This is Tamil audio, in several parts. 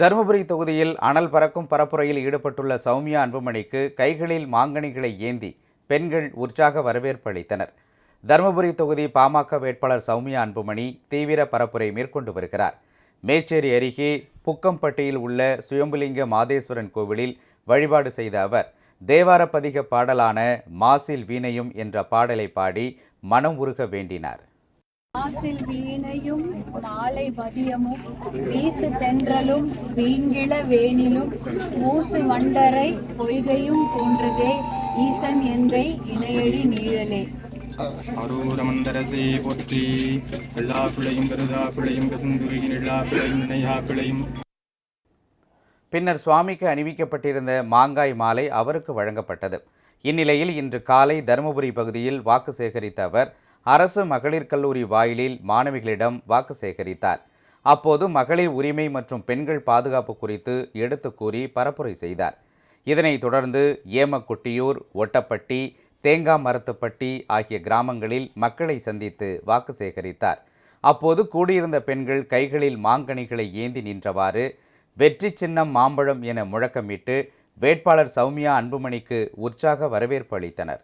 தருமபுரி தொகுதியில் அனல் பறக்கும் பரப்புரையில் ஈடுபட்டுள்ள சௌமியா அன்புமணிக்கு கைகளில் மாங்கனிகளை ஏந்தி பெண்கள் உற்சாக வரவேற்பு அளித்தனர். தருமபுரி தொகுதி பாமக வேட்பாளர் சௌமியா அன்புமணி தீவிர பரப்புரை மேற்கொண்டு வருகிறார். மேச்சேரி அருகே புக்கம்பட்டியில் உள்ள சுயம்புலிங்க மாதேஸ்வரன் கோவிலில் வழிபாடு செய்த அவர் தேவார பதிக பாடலான மாசில் வீணையும் என்ற பாடலை பாடி மனம் உருக வேண்டினார். ஆசில் வீணையும் மாலை மதியமும் வீசு தென்றலும் வீங்கிள வேணிலும் மூசு வண்டரை பொய்கையும் போன்றதே ஈசன் எந்தை இணையடி நீழலே. அரூரமந்தரசே போற்றி எல்லா பிள்ளையும் கருதா பிள்ளையும் கசுந்துருகின் எல்லா பிள்ளையும் நினையா பிள்ளையும். பின்னர் சுவாமிக்கு அணிவிக்கப்பட்டிருந்த மாங்காய் மாலை அவருக்கு வழங்கப்பட்டது. இந்நிலையில் இன்று காலை தருமபுரி பகுதியில் வாக்கு சேகரித்த அவர் அரசு மகளிர் கல்லூரி வாயிலில் மாணவிகளிடம் வாக்கு சேகரித்தார். அப்போது மகளிர் உரிமை மற்றும் பெண்கள் பாதுகாப்பு குறித்து எடுத்து கூறி பரப்புரை செய்தார். இதனைத் தொடர்ந்து ஏமக்குட்டியூர் ஒட்டப்பட்டி தேங்காய் மரத்துப்பட்டி ஆகிய கிராமங்களில் மக்களை சந்தித்து வாக்கு சேகரித்தார். அப்போது கூடியிருந்த பெண்கள் கைகளில் மாங்கனிகளை ஏந்தி நின்றவாறு வெற்றி சின்னம் மாம்பழம் என முழக்கமிட்டு வேட்பாளர் சௌமியா அன்புமணிக்கு உற்சாக வரவேற்பு அளித்தனர்.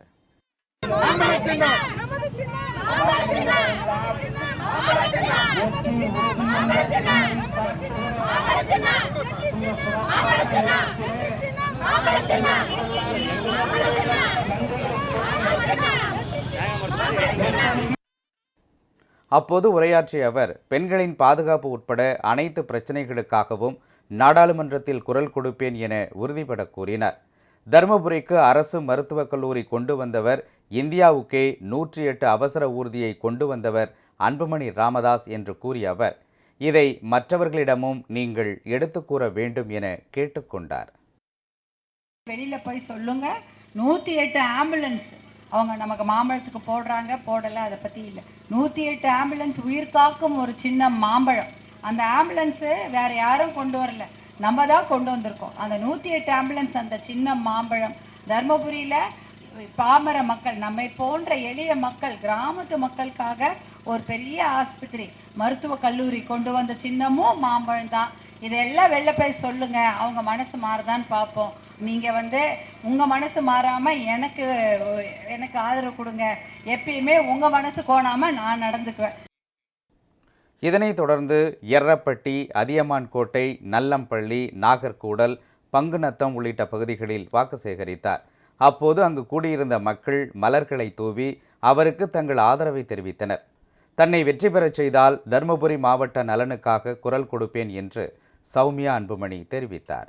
அப்போது உரையாற்றிய அவர் பெண்களின் பாதுகாப்பு உட்பட அனைத்து பிரச்சினைகளுக்காகவும் நாடாளுமன்றத்தில் குரல் கொடுப்பேன் என உறுதிபட கூறினார். தருமபுரிக்கு அரசு மருத்துவக் கல்லூரி கொண்டு வந்தவர் இந்தியாவுக்கே நூற்றி எட்டு அவசர ஊர்தியை கொண்டு வந்தவர் அன்புமணி ராமதாஸ் என்று கூறிய அவர் இதை மற்றவர்களிடமும் நீங்கள் எடுத்து கூற வேண்டும் என கேட்டுக்கொண்டார். வெளியில போய் சொல்லுங்க. நூத்தி எட்டு ஆம்புலன்ஸ் அவங்க நமக்கு மாம்பழத்துக்கு போடுறாங்க போடல அதை பத்தி இல்லை. நூத்தி எட்டு ஆம்புலன்ஸ் உயிர் காக்கும் ஒரு சின்ன மாம்பழம். அந்த ஆம்புலன்ஸ் வேற யாரும் கொண்டு வரல. நம்ம தான் கொண்டு வந்திருக்கோம். அந்த நூத்தி எட்டு ஆம்புலன்ஸ் அந்த சின்ன மாம்பழம் தர்மபுரியில பாமர மக்கள் நம்மை போன்ற எளிய மக்கள் கிராமத்து மக்களுக்காக ஒரு பெரிய ஆஸ்பத்திரி மருத்துவ கல்லூரி கொண்டு வந்த சின்னமும் மாம்பழம் தான். இதெல்லாம் வெளில போய் சொல்லுங்க அவங்க மனசு மாறுதான்னு பார்ப்போம். நீங்க வந்து உங்க மனசு மாறாம எனக்கு எனக்கு ஆதரவு கொடுங்க. எப்பயுமே உங்க மனசு கோணாம நான் நடந்துக்குவேன். இதனைத் தொடர்ந்து எர்ரப்பட்டி அதியமான் கோட்டை நல்லம்பள்ளி நாகர்கூடல் பங்குநத்தம் உள்ளிட்ட பகுதிகளில் வாக்கு சேகரித்தார். அப்போது அங்கு கூடியிருந்த மக்கள் மலர்களை தூவி அவருக்கு தங்கள் ஆதரவை தெரிவித்தனர். தன்னை வெற்றி பெறச் செய்தால் தருமபுரி மாவட்ட நலனுக்காக குரல் கொடுப்பேன் என்று சௌமியா அன்புமணி தெரிவித்தார்.